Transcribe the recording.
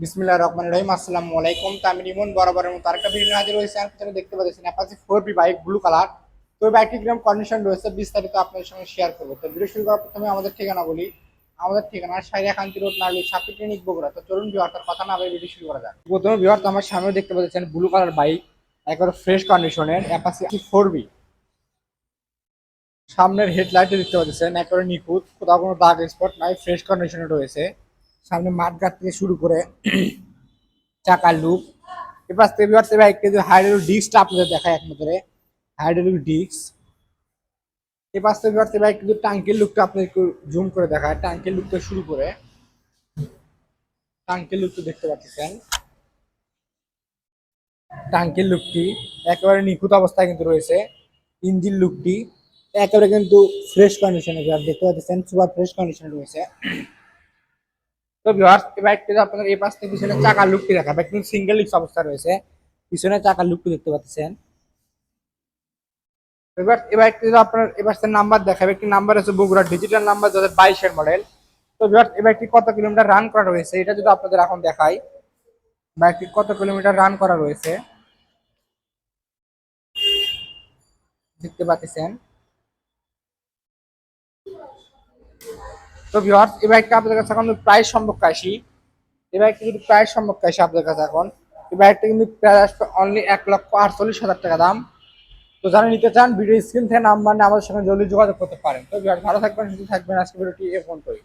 বিসমিল্লাহ রহমান রহিম, আসসালামু আলাইকুম। তো আমি রিমন বরাবরের মতো আরেকটা ভিডিও হাজির হয়েছে। আপনারা দেখতে পাচ্ছেন Apache four B bike blue colour তো বাইকটি কীরকম কন্ডিশন রয়েছে, বিস্তারিত আপনাদের সঙ্গে শেয়ার করব। তো ভিডিও শুরু করার প্রথমে আমাদের ঠিকানা বলি। আমাদের ঠিকানা সাইরা কান্তি রোড, নাগলি, সাপি ক্লিনিক বগুড়া। তো চলুন বিহার তার কথা না ভিডিও শুরু করা যাক। প্রথমে বিহার তো আমার সামনে দেখতে পাচ্ছেন ব্লু কালার বাইক একেবারে ফ্রেশ কন্ডিশনের অ্যাপাচি ফোর বি সামনের হেডলাইটে দেখতে পাচ্ছেন, একবারে নিখুঁত, কোথাও কোনো দাগ স্পট নাই ফ্রেশ কন্ডিশনে রয়েছে। সামনে মাঠঘাট থেকে শুরু করে চাকার লুক এবার এবার সেবার একটু হাইড্রোলিক ডিস্কটা আপনাদের দেখায় এক নজরে। Hydraulic disc. এবার এবার সেবার একটু টাঙ্কির লুকটা আপনাদের জুম করে দেখায়। টাঙ্কির লুকটা শুরু করে টাঙ্কির লুকটা দেখতে পাচ্ছেন। টাঙ্কির লুকটি একেবারে নিখুঁত অবস্থায় কিন্তু রয়েছে। ইঞ্জিন লুকটি একেবারে কিন্তু ফ্রেশ কন্ডিশনে দেখতে পাচ্ছেন সুপার ফ্রেশ কন্ডিশনে রয়েছে। তো ভিউয়ার্স এবার একটু আপনাদের এই পাশ থেকে পিছনে চাকার লুকটি দেখাবে কিন্তু সিঙ্গেল লিক্স অবস্থা রয়েছে। পিছনে চাকার লুকটি দেখতে পাচ্ছেন। এবার একটু যদি আপনার এবার নাম্বার দেখাবে। একটি নাম্বার আছে বগুড়া ডিজিটাল নাম্বার দু হাজার মডেল তো ভিউয়ার্স এবার একটি কত কিলোমিটার রান করা রয়েছে? এটা যদি আপনাদের এখন দেখাই। বাইকটি কত কিলোমিটার রান করা রয়েছে? দেখতে পাচ্ছেন। তো ভিউয়ার্স এই বাইকটা আপনাদের কাছে এখন প্রাইস সম্পর্কে আসি এই বাইকটা যদি প্রাইস সম্পর্কে আসি আপনাদের কাছে এখন। এই বাইকটা কিন্তু প্রায় আসবে অনলি এক লক্ষ আটচল্লিশ হাজার টাকা দাম। তো যারা নিতে চান ভিডিও স্ক্রিন থেকে নাম্বার নিয়ে আমাদের সঙ্গে জলদি যোগাযোগ করতে পারেন। তো ভিউয়ার্স ভালো থাকবেন, সুস্থ থাকবেন। আজকে ভিডিওটি এ ফোন করি